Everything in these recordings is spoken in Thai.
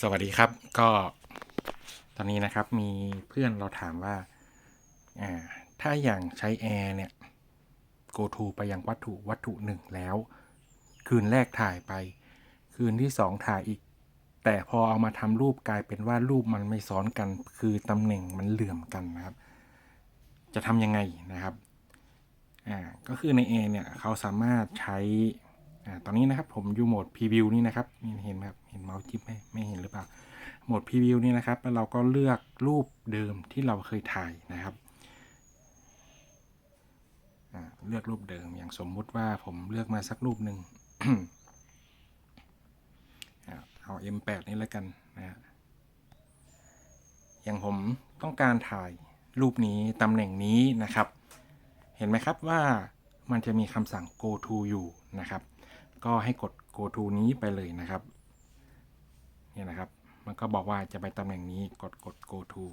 สวัสดีครับก็ตอนนี้นะครับมีเพื่อนเราถามว่าอ่าถ้าอย่างใช้แอร์เนี่ย go to ไปยังวัตถุวัตถุหนึ่งแล้ว คืนแรกถ่ายไป คืนที่สองถ่ายอีก แต่พอเอามาทำรูปกลายเป็นว่ารูปมันไม่ซ้อนกัน คือตำแหน่งมันเหลื่อมกันนะครับ จะทำยังไงนะครับอ่าก็คือใน A เนี่ยเขาสามารถใช้ อ่าตอนนี้นะครับผมอยู่โหมด preview นี่นะครับนี่เห็นไหมครับเห็นเมาส์จิ๊บไหมไม่เห็นหรือเปล่าโหมด preview นี่นะครับแล้วเราก็เลือกรูปเดิมที่เราเคยถ่ายนะครับเลือกรูปเดิมอย่างสมมุติว่าผมเลือกมาสักรูปหนึ่งเอา M8 นี่แล้วกันนะฮะอย่างผมต้องการถ่ายรูปนี้ตำแหน่งนี้นะครับ เห็นไหมครับว่ามันจะมีคำสั่ง go to อยู่ นะครับ ก็ให้กด go to นี้ไปเลยนะครับเนี่ยนะครับ มันก็บอกว่าจะไปตำแหน่งนี้กดกด go to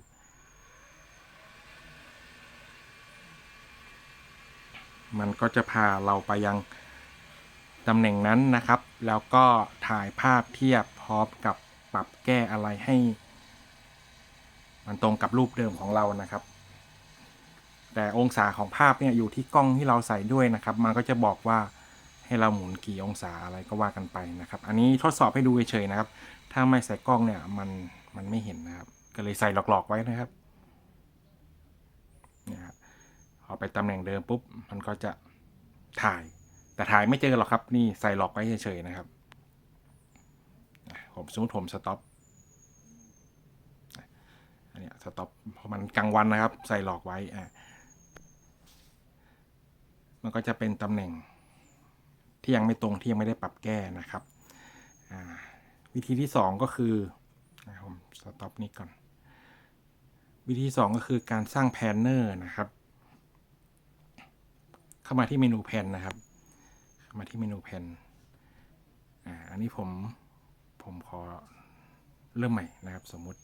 มันก็จะพาเราไปยังตำแหน่งนั้นนะครับ แล้วก็ถ่ายภาพเทียบพร้อมกับปรับแก้อะไรให้ มันตรงกับรูปเดิมของเรานะครับ แต่องศาของภาพเนี่ยอยู่ที่กล้องที่เราใส่ด้วยนะครับ มันก็จะบอกว่า ให้เราหมุนกี่องศาอะไรก็ว่ากันไปนะครับ อันนี้ทดสอบให้ดูเฉยๆนะครับ ถ้าไม่ใส่กล้องเนี่ยมันมันไม่เห็นนะครับ ก็เลยใส่หลอกๆไว้นะครับเนี่ยครับพอไปตำแหน่งเดิมปุ๊บมันก็จะถ่าย แต่ถ่ายไม่เจอหรอกครับ นี่ใส่หลอกไว้เฉยๆนะครับ ผมสมมติผมสต็อปอันนี้สต็อปเพราะมันกลางวันนะครับ ใส่หลอกไว้อะมันก็จะเป็นตำแหน่ง ที่ยังไม่ตรงที่ยังไม่ได้ปรับแก้นะครับ วิธีที่สองก็คือผมสต็อปนี้ก่อน วิธีที่สองก็คือการสร้างแพนเนอร์นะครับ เข้ามาที่เมนูแพนนะครับ เข้ามาที่เมนูแพนอันนี้ผมผมขอเริ่มใหม่นะครับสมมุติ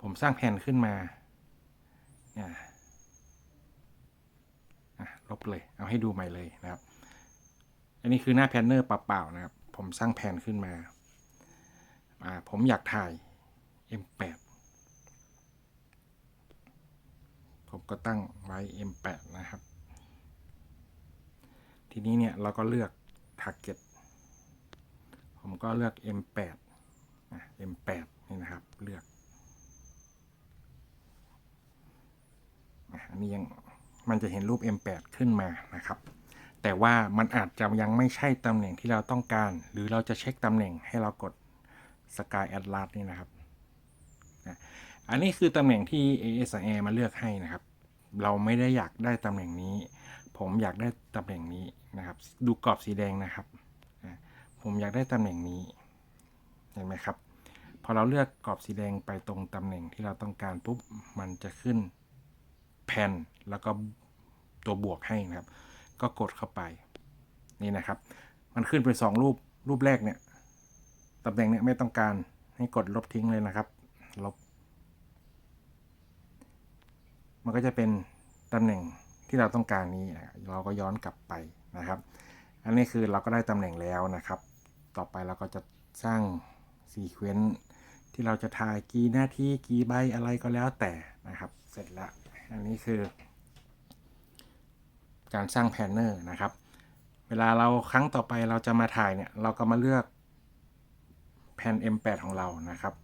ผมสร้างแผ่นขึ้นมาอ่าอะ ลบเลย เอาให้ดูใหม่เลยนะครับ อันนี้คือหน้าแพนเนอร์เปล่าๆนะครับ ผมสร้างแผนขึ้นมาอ่าผมอยากถ่าย M8 ผมก็ตั้งไว้ M8 นะครับ ทีนี้เนี่ยเราก็เลือก target ผมก็เลือก M8 อะ M8 นี่นะครับ เลือกอันนี้ยัง มันจะเห็นรูป M8 ขึ้นมานะครับ แต่ว่ามันอาจจะยังไม่ใช่ตำแหน่งที่เราต้องการ หรือเราจะเช็คตำแหน่งให้เรากด Sky Atlas นี่นะครับนะอันนี้คือตำแหน่งที่ ASR มาเลือกให้นะครับ เราไม่ได้อยากได้ตำแหน่งนี้ ผมอยากได้ตำแหน่งนี้นะครับ ดูกรอบสีแดงนะครับอะผมอยากได้ตำแหน่งนี้ เห็นไหมครับ พอเราเลือกกรอบสีแดงไปตรงตำแหน่งที่เราต้องการปุ๊บ มันจะขึ้นแผ่น แล้วก็ตัวบวกให้นะครับ ก็กดเข้าไปนี่นะครับ มันขึ้นไปสองรูปรูปแรกเนี่ยตำแหน่งเนี่ยไม่ต้องการให้กดลบทิ้งเลยนะครับ ลบ มันก็จะเป็นตำแหน่งที่เราต้องการนี้นะเราก็ย้อนกลับไปนะครับ อันนี้คือเราก็ได้ตำแหน่งแล้วนะครับ ต่อไปเราก็จะสร้างซีเควนต์ที่เราจะถ่ายกี่นาที่กี่ใบอะไรก็แล้วแต่นะครับ เสร็จล้วอันนี้คือ การสร้างแพนเนอร์นะครับ เวลาเราครั้งต่อไปเราจะมาถ่ายเนี่ย เราก็มาเลือกแผ่น M8 ของเรานะครับ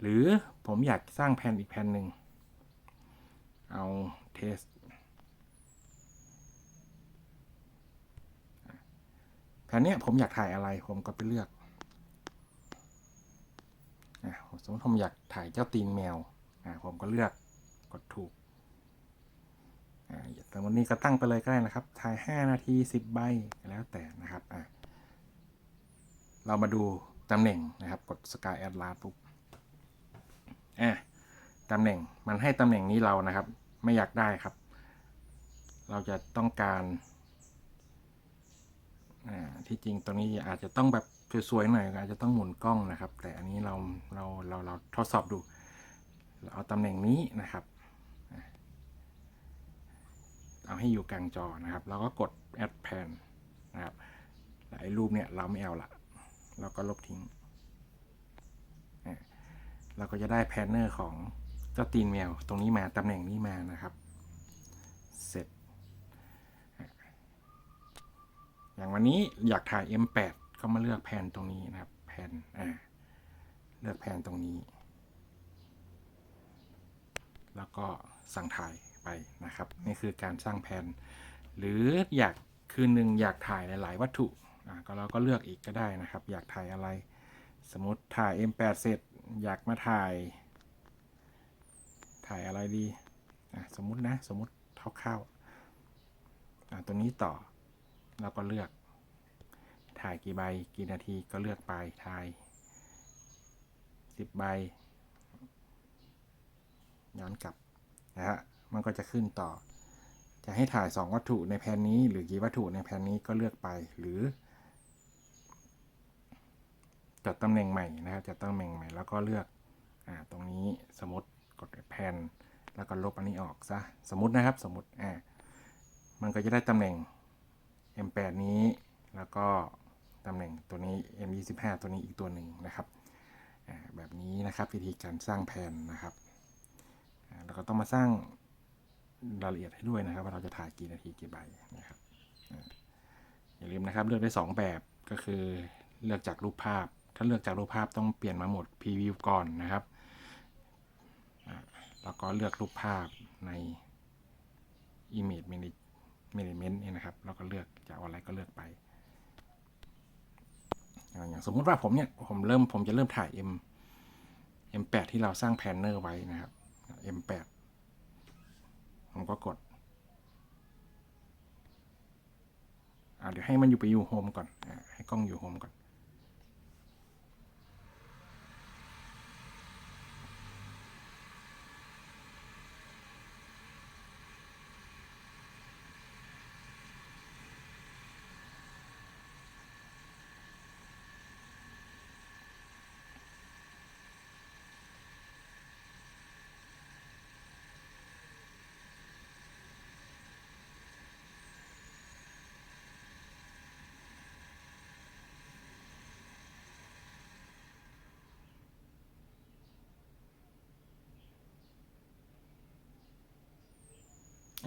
หรือผมอยากสร้างแผ่นอีกแผ่นหนึ่ง เอาเทสแผ่นเนี้ยผมอยากถ่ายอะไรผมก็ไปเลือกอสมมติผมอยากถ่ายเจ้าตีนแมวผมก็เลือกกดถูก แต่วันนี้ก็ตั้งไปเลยก็ได้นะครับ ถ่าย 5 นาที 10 ใบ แล้วแต่นะครับอะเรามาดูตำแหน่งนะครับ กด Sky Atlas ปุ๊บอะตำแหน่งมันให้ตำแหน่งนี้เรานะครับ ไม่อยากได้ครับ เราจะต้องการอ่าที่จริงตรงนี้อาจจะต้องแบบสวยๆหน่อยอาจจะต้องหมุนกล้องนะครับ แต่อันนี้เราเราเราเราทดสอบดูเราเอาตำแหน่งนี้นะครับ เอาให้อยู่กลางจอนะครับเราก็กด add pan นะครับไอ้รูปเนี่ยเราไม่เอาละเราก็ลบทิ้งอะเราก็จะได้แพนเนอร์ของเจ้าตีนแมวตรงนี้มาตำแหน่งนี้มานะครับ เสร็จอะอย่างวันนี้อยากถ่าย M8 ก็มาเลือกแผนตรงนี้นะครับแผนอ่าเลือกแผนตรงนี้ แล้วก็สั่งถ่ายไปนะครับ นี่คือการสร้างแผนหรืออยากคืนหนึ่งอยากถ่ายหลาย ๆ วัตถุอะก็เราก็เลือกอีกก็ได้นะครับ อยากถ่ายอะไร สมมติถ่าย M8 เสร็จอยากมาถ่าย ถ่ายอะไรดีอะสมมตินะสมมติคร่าวๆอะตัวนี้ต่อเราก็เลือก ถ่ายกี่ใบกี่นาทีก็เลือกไปถ่ายสิบใบ ย้อนกลับนะฮะมันก็จะขึ้นต่อ จะให้ถ่าย 2 วัตถุในแผนนี้ หรือกี่วัตถุในแผนนี้ก็เลือกไปหรือจัดตำแหน่งใหม่นะครับจัดตำแหน่งใหม่แล้วก็เลือกอ่าตรงนี้สมมติกดแผนแล้วก็ลบอันนี้ออกซะสมมตินะครับสมมติอ่ามันก็จะได้ตำแหน่ง M8 นี้แล้วก็ตำแหน่งตัวนี้ M25 ตัวนี้อีกตัวหนึ่งนะครับแบบนี้นะครับวิธีการสร้างแผนนะครับ แล้วก็ต้องมาสร้างรายละเอียดให้ด้วยนะครับ ว่าเราจะถ่ายกี่นาทีกี่ใบนะครับอย่าลืมนะครับเลือกได้ 2 แบบก็คือเลือกจากรูปภาพ ถ้าเลือกจากรูปภาพต้องเปลี่ยนมาโหมด preview ก่อนนะครับแล้วก็เลือกรูปภาพใน image management เนี่ยนะครับแล้วก็เลือกจะเอาอะไรก็เลือกไปอย่างสมมุติว่าผมเนี่ยผมเริ่มผมจะเริ่มถ่าย M M8 ที่เราสร้างแพนเนอร์ไว้นะครับ M8 ผมก็กดเดี๋ยวให้มันอยู่ไปอยู่โฮมก่อนอให้กล้องอยู่โฮมก่อน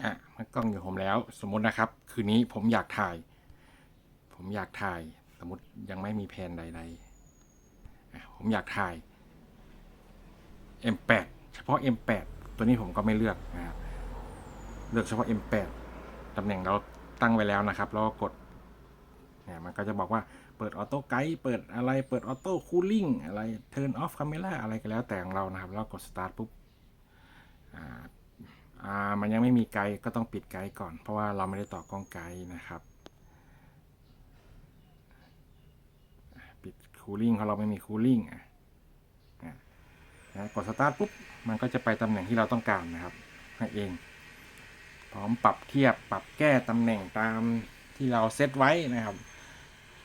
อะมันกล้องอยู่ผมแล้ว สมมตินะครับ คืนนี้ผมอยากถ่าย ผมอยากถ่าย สมมติยังไม่มีแผนใดๆผมอยากถ่าย M8 เฉพาะ M8 ตัวนี้ผมก็ไม่เลือกนะครับเลือกเฉพาะ M8 ตำแหน่งเราตั้งไว้แล้วนะครับ แล้วก็กดเนี่ยมันก็จะบอกว่าเปิดออโต้ไกด์เปิดอะไรเปิดออโต้คูลิ่งอะไรเทิร์นออฟคาเมล่าอะไรก็แล้วแต่ของเรานะครับ แล้วกดสตาร์ทปุ๊บ มันยังไม่มีไกด์ก็ต้องปิดไกด์ก่อน เพราะว่าเราไม่ได้ต่อกล้องไกด์นะครับ ปิดคูลิ่งเพราเราไม่มีคูลิ่งอะอะนะกดสตาร์ทปุ๊บ มันก็จะไปตำแหน่งที่เราต้องการนะครับให้เอง พร้อมปรับเทียบปรับแก้ตำแหน่งตามที่เราเซตไว้นะครับ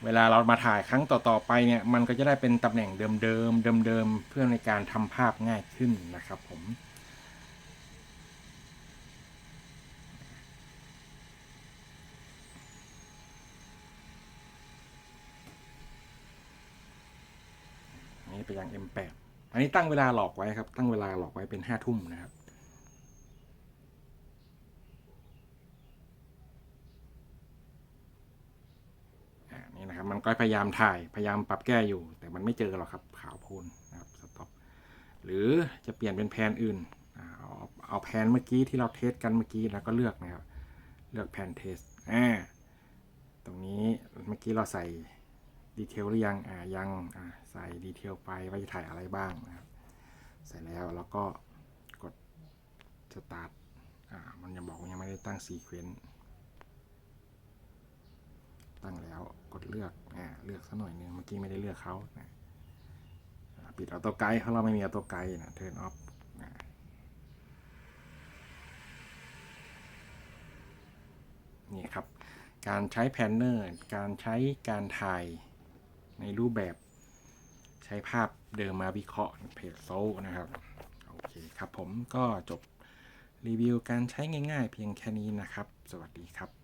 เวลาเรามาถ่ายครั้งต่อๆไปเนี่ย มันก็จะได้เป็นตำแหน่งเดิมๆเดิมๆเพื่อในการทำภาพง่ายขึ้นนะครับผม ไปยัง M8 อันนี้ตั้งเวลาหลอกไว้ครับ ตั้งเวลาหลอกไว้เป็นห้าทุ่มนะครับอ่านี่นะครับ มันก็พยายามถ่าย พยายามปรับแก้อยู่ แต่มันไม่เจอหรอกครับ ขาวโพลนนะครับ สต็อป หรือจะเปลี่ยนเป็นแพนอื่น เอาเอาแพนเมื่อกี้ที่เราเทสกันเมื่อกี้แล้วก็เลือกนะครับ เลือกแพนเทส อ่า ตรงนี้เมื่อกี้เราใส่ ดีเทลหรือยังอ่ายังอ่าใส่ดีเทลไปว่าจะถ่ายอะไรบ้างนะครับใส่แล้วแล้วก็กดสตาร์ทอ่ามันยังบอกว่ายังไม่ได้ตั้งซีเควนต์ตั้งแล้วกดเลือกอ่าเลือกสักหน่อยนึงเมื่อกี้ไม่ได้เลือกเขานะอ่าปิดออโต้ไกด์เพราะเราไม่มีออโต้ไกด์นะเทิร์นออฟนี่ครับ การใช้แพนเนอร์ การใช้การถ่าย ในรูปแบบใช้ภาพเดิมมาวิเคราะห์เพจโซนะครับ โอเคครับผมก็จบรีวิวการใช้ง่ายๆ เพียงแค่นี้นะครับ สวัสดีครับ